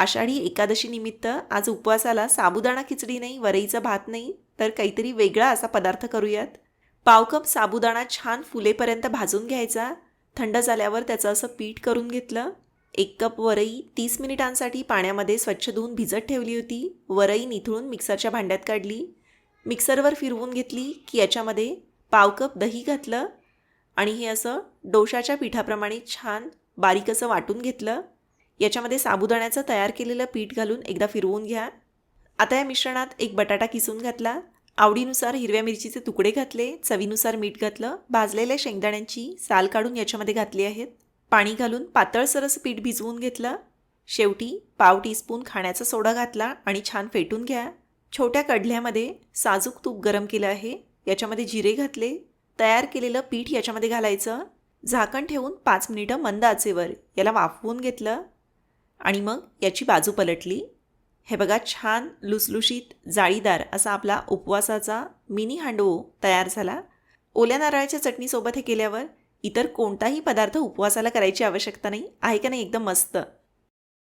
आषाढी एकादशीनिमित्त आज उपवासाला साबुदाणा खिचडी नाही वरईचा भात नाही तर काहीतरी वेगळा असा पदार्थ करूयात. पावकप साबुदाणा छान फुलेपर्यंत भाजून घ्यायचा. थंड झाल्यावर त्याचं असं पीठ करून घेतलं. एक कप वरई तीस मिनिटांसाठी पाण्यामध्ये स्वच्छ धुवून भिजत ठेवली होती. वरई निथळून मिक्सरच्या भांड्यात काढली. मिक्सरवर फिरवून घेतली की याच्यामध्ये पाव कप दही घातलं आणि हे असं डोशाच्या पिठाप्रमाणे छान बारीक असं वाटून घेतलं. याच्यामध्ये साबुदाण्याचं तयार केलेलं पीठ घालून एकदा फिरवून घ्या. आता या मिश्रणात एक बटाटा किसून घातला. आवडीनुसार हिरव्या मिरचीचे तुकडे घातले चवीनुसार मीठ घातलं. भाजलेल्या शेंगदाण्यांची साल काढून याच्यामध्ये घातली आहेत. पाणी घालून पातळसर असं पीठ भिजवून घेतलं. शेवटी पाव टीस्पून खाण्याचा सोडा घातला आणि छान फेटून घ्या. छोट्या कढल्यामध्ये साजूक तूप गरम केलं आहे. याच्यामध्ये जिरे घातले. तयार केलेलं पीठ याच्यामध्ये घालायचं. झाकण ठेवून पाच मिनिटं मंद आचेवर याला वाफवून घेतलं. आणि मग याची बाजू पलटली. हे बघा छान लुसलुशीत जाळीदार असा आपला उपवासाचा मिनी हांडवो तयार झाला. ओल्या नारळाच्या चटणीसोबत हे केल्यावर इतर कोणताही पदार्थ उपवासाला करायची आवश्यकता नाही. आहे का नाही? एकदम मस्त.